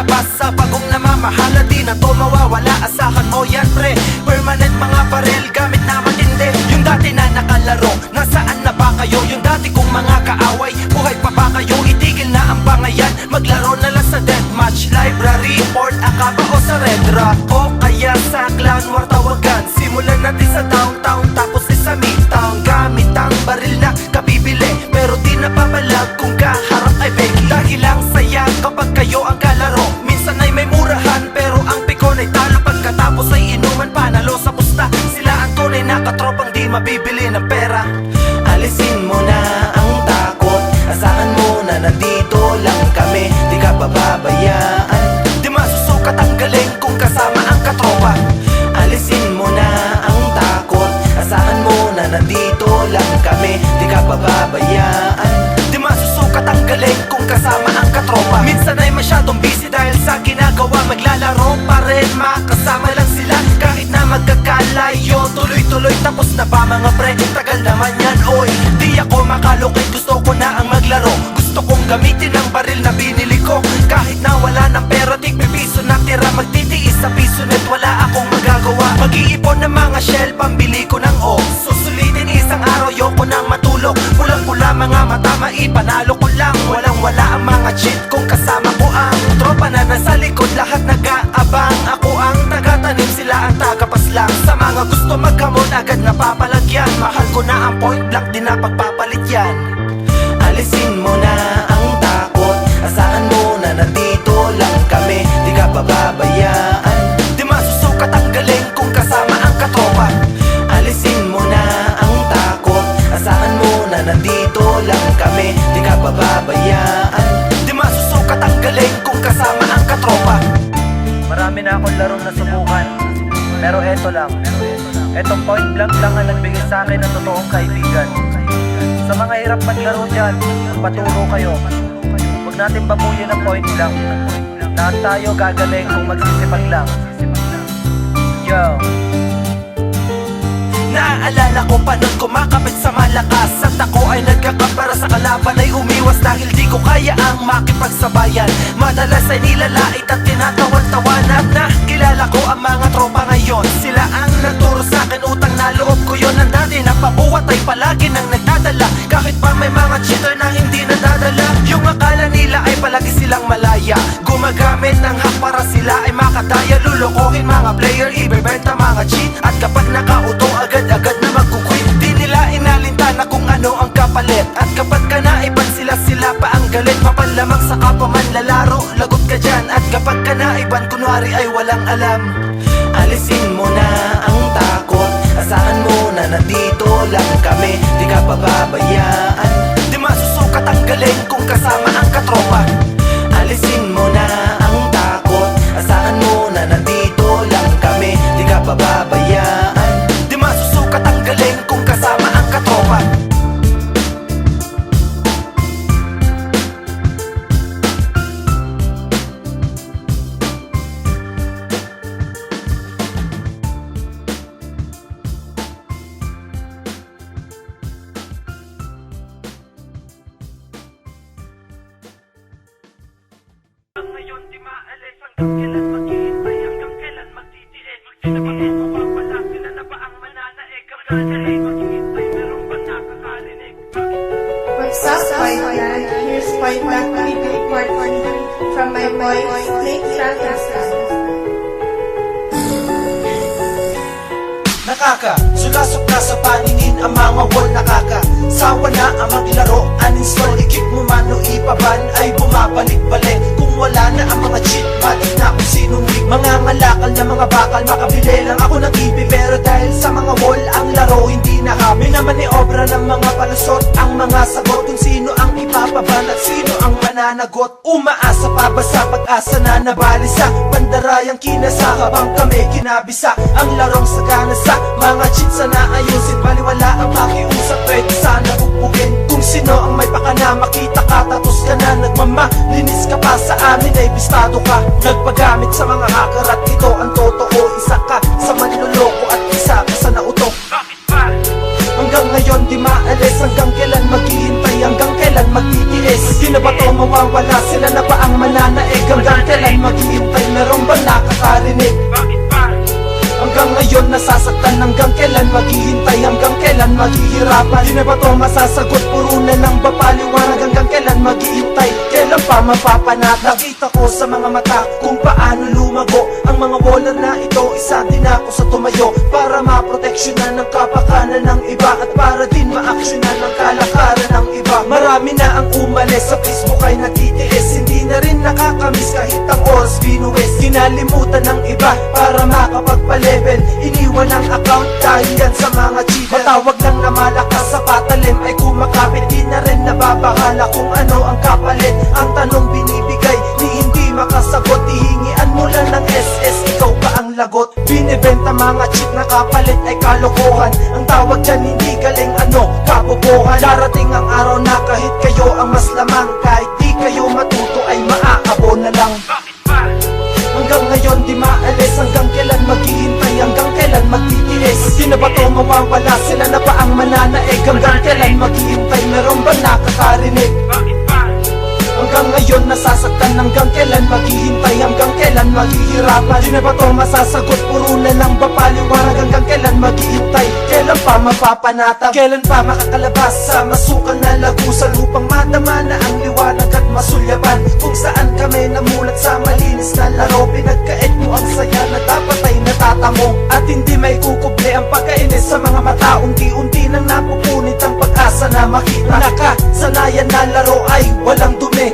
inilabas Sa bagong namamahala Di na to mawawala. Asahan mo yan pre. Permanent mga barel Gamit na matindi. Yung dati na nakalaro Nasaan na ba kayo? Yung dati kong mga kaaway Buhay pa ba kayo? Itigil na ang bangayan Maglaro na lang sa deathmatch. Library, port, akaba o sa red rock O kaya sa clan war tawagan Simulan natin sa katropa Alisin mo na ang takot. Asahan mo na nandito lang kami. Di ka pababayaan Di masusukat ang galing kung kasama ang katropa. Minsan ay masyadong busy dahil sa ginagawa. Maglalaro pa rin, makasama lang sila. Kahit na magkakalayo Tuloy-tuloy tapos na ba mga pre? Tagal naman yan, oy. Di ako makalukit, gusto ko na ang maglaro. Gusto kong gamitin ang baril na binili ko ng o Susulitin isang araw, yoko nang matulog. Pulang-pula mga mata, maipanalo ko lang. Walang wala ang mga cheat kung kasama ko ang Tropa na nasa likod, lahat nag-aabang. Ako ang taga-tanim, sila ang tagapaslang Sa mga gusto magkamot, agad napapalagyan Mahal ko na ang point na akong larong nasubukan. Pero eto lang. Etong point blank lang ang nagbigay sa akin ng totoong kaibigan. Sa mga hirap maglaro dyan Paturo kayo. Huwag natin babuyin ang point blank. Lahat tayo gagaling kung magsisipag lang. Yo. Naaalala ko pa nun kumakapit sa malakas At ako ay nagkakapara sa kalaban ay umiwas Dahil di ko kaya ang makipagsabayan. Madalas ay nilalait at tinatawan-tawanan Na kilala ko ang mga tropa ngayon. Sila ang nagturo sa akin utang na loob ko yon Ang dati na pabuhat ay palagi nang nagdadala. Kahit pa may mga cheater na hindi nadadala. Yung akala nila ay palagi silang malaya. Gumagamit ng hack para sila ay makadaya. Lulukohin mga player, ibebenta mga cheat At naiban, kunwari ay walang alam. Alisin mo na ang takot. Asahan mo na nandito lang kami. Di ka pababayaan Di masusukat ang galing kung kasama ang katropa. Alisin mo na Nakaka, sulasok na sa paningin ang mga wall nakaka. Sawa na ang maglaro, uninstall, i-kick mo man o ipaban Ay bumabalik-balik. Kung wala na ang mga cheat Matik na kung sinong weak Mga ngalakal na mga bakal, makabili lang ako ng TV Pero dahil sa mga wall, ang laro hindi na kami. Naman ni obra ng mga palusot Ang mga sagot kung sino ang ipapaban at sino ang mananagot Umaasa pa ba sa pag-asa na nabalisa? Pandarayang kinasa habang kami kinabisa. Ang larong sagana sa mga cheats na ayusin. Baliwala ang pakiusap pwede sana bubugin Kung sino ang may pakana makita ka tapos ka na nagmama Linis ka pa. Sa amin ay bistado ka. Nagpagamit sa mga hacker at ito ang totoo. Isa ka sa manluloko at isa ka sa ba? Hanggang ngayon di maalis Hanggang alis Di na ba to mawawala? Sila na ba ang mananaig? Hanggang kailan maghihintay na rin ba nakakarinig? Hanggang ngayon nasasaktan Hanggang kailan maghihintay? Hanggang kailan maghihirapan? Di na ba to masasagot? Puro na lang ba paliwanag? Hanggang kailan maghihintay? Kailan pa mapapanat? Nakita ko sa mga mata kung paano lumago Ang mga waller na ito Isa din ako sa tumayo Para maproteksyonan ng kapakanan ng iba At para mga cheat na kapalit ay kalokohan Ang tawag dyan hindi galing ano, kabobohan Darating ang araw na kahit kayo ang mas lamang Kahit di kayo matuto ay maaabo na lang. Hanggang ngayon di maalis. Hanggang kailan maghihintay? Hanggang kailan magtitiis? Di na ba to mawawala? Sila na ba ang mananaig? Hanggang kailan maghihintay? Meron ba nakakarinig ngayon nasasaktan Hanggang kailan? Maghihintay Hanggang kailan? Maghihirapan Di na ba to masasagot? Puro na lang ba paliwanag? Hanggang kailan maghihintay? Kailan pa mapapanatag? Kailan pa makakalabas? Sa masukal na lagusan Upang madama na ang liwanag at masulyaban Kung saan kami namulat sa malinis na laro Pinagkait mo ang saya na dapat ay natatamo. At hindi may kukuble ang pagkainis sa mga mata. Unti-unti nang napupunit ang pag-asa na makita. Nakasanayan na laro ay walang dumi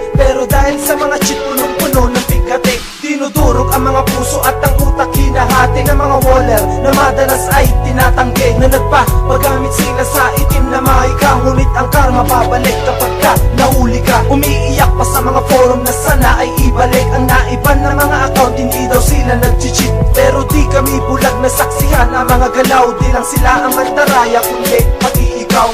dahil sa mga cheat punong-puno ng bigatik Dinudurog ang mga puso at ang utak hinahati ng mga waller Na madalas ay tinatanggi Na nagpapagamit sila sa itim na mahika. Ngunit ang karma babalik kapag ka nahuli ka. Umiiyak pa sa mga forum na sana ay ibalik. Ang naiban ng mga account hindi daw sila nag-cheat Pero di kami bulag na saksihan ang mga galaw. Di lang sila ang mandaraya kundi pati ikaw.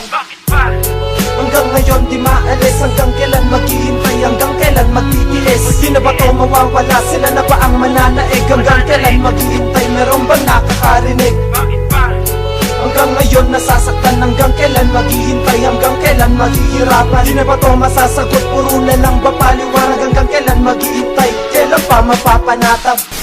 Hanggang ngayon di maalis. Hanggang kailan maghihintay? Hanggang kailan magtitiis? Di na ba to mawawala? Sila na ba ang mananaig? Hanggang kailan maghihintay? Meron ba nakakarinig? Hanggang ngayon nasasaktan. Hanggang kailan maghihintay? Hanggang kailan maghihirapan? Di na ba to masasagot? Puro na lang ba paliwanag Hanggang kailan maghihintay? Kailan pa mapapanatag